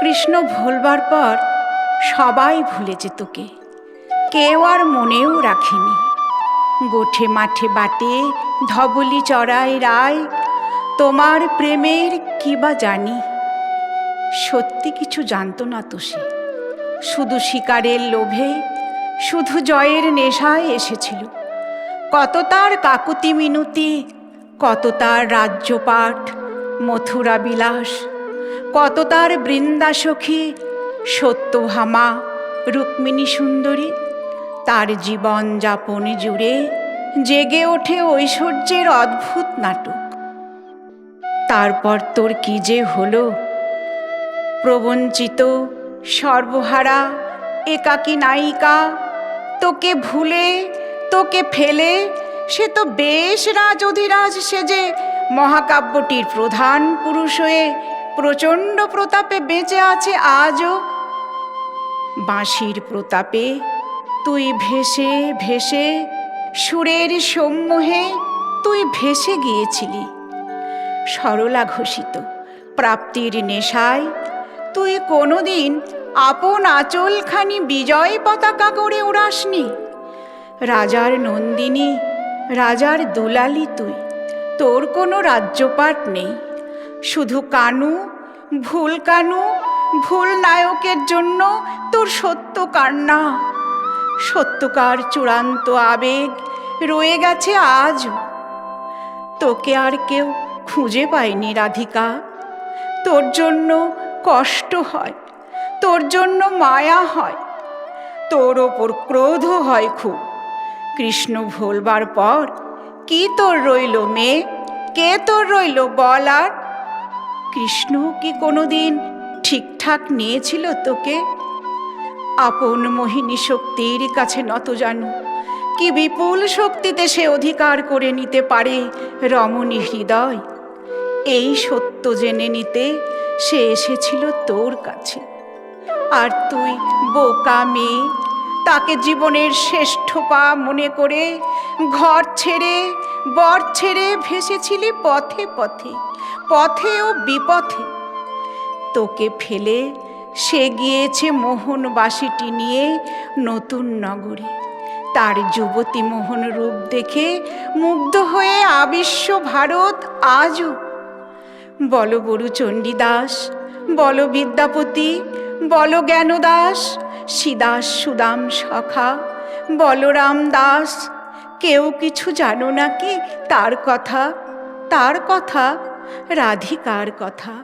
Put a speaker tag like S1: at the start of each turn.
S1: কৃষ্ণ ভুলবার পর সবাই ভুলেছে তোকে কেউ আর মনেও রাখেনি। গোঠে মাঠে বাটে, ধবলি চড়াই রায়, তোমার প্রেমের কি বা জানি। সত্যি কিছু জানতো না তো সে। শুধু শিকারের লোভে, শুধু জয়ের নেশায় এসেছিল। কত তার কাকুতি মিনতি, কত তার রাজ্যপাঠ, মথুরা বিলাস কত তার বৃন্দা বৃন্দাসখী, সত্যভামা, রুক্মিণী সুন্দরী। তার জীবন যাপন জুড়ে জেগে ওঠে ঐশ্বর্যের অদ্ভুত নাটক। তারপর তোর কি যে হলো? প্রবঞ্চিত, সর্বহারা, একাকী নায়িকা, তোকে ভুলে, তোকে ফেলে, সে তো বেশ রাজ অধিরাজ সেজে মহাকাব্যটির প্রধান পুরুষ হয়ে প্রচণ্ড প্রতাপে বেঁচে আছে আজও। বাঁশির প্রতাপে তুই ভেসে ভেসে সুরের সম্মোহে তুই ভেসে গিয়েছিলি। সরলা ঘোষিত প্রাপ্তির নেশায় তুই কোনোদিন আপন আঁচলখানি বিজয় পতাকা করে উড়াসনি। রাজার নন্দিনী, রাজার দুলালি তুই, তোর কোনো রাজ্যপাট নেই। শুধু কানু, ভুল কানু, ভুল নায়কের জন্য তোর সত্য কান্না সত্যকার চূড়ান্ত আবেগ রয়ে গেছে আজও। তোকে আর কেউ খুঁজে পায়নি রাধিকা। তোর জন্য কষ্ট হয়, তোর জন্য মায়া হয়, তোর ওপর ক্রোধ হয় খুব। কৃষ্ণ ভোলবার পর কি তোর রইল মেয়ে? কে তোর রইল বল আর কৃষ্ণ কি কোনোদিন ঠিকঠাক নিয়েছিল তোকে? আপন মোহিনী শক্তির কাছে নত জানু, কি বিপুল শক্তিতে সে অধিকার করে নিতে পারে রমণী হৃদয়? এই সত্য জেনে নিতে সে এসেছিল তোর কাছে। আর তুই বোকা মেয়ে, তাকে জীবনের শ্রেষ্ঠ পা মনে করে ঘর ছেড়ে, বর ছেড়ে ভেসেছিলি পথে পথে। পথে ও বিপথে। তোকে ফেলে সে গিয়েছে মোহনবাসীটি নিয়ে নতুন নগরে। তার যুবতী মোহন রূপ দেখে মুগ্ধ হয়ে আবিশ্ব ভারত আজও। বল বরু চণ্ডীদাস, বল বিদ্যাপতি, বল জ্ঞানদাস, সিদাস সুদাম সখা বলরাম দাস কেউ কিছু জানো নাকি তার কথা? তার কথা রাধিকার কথা।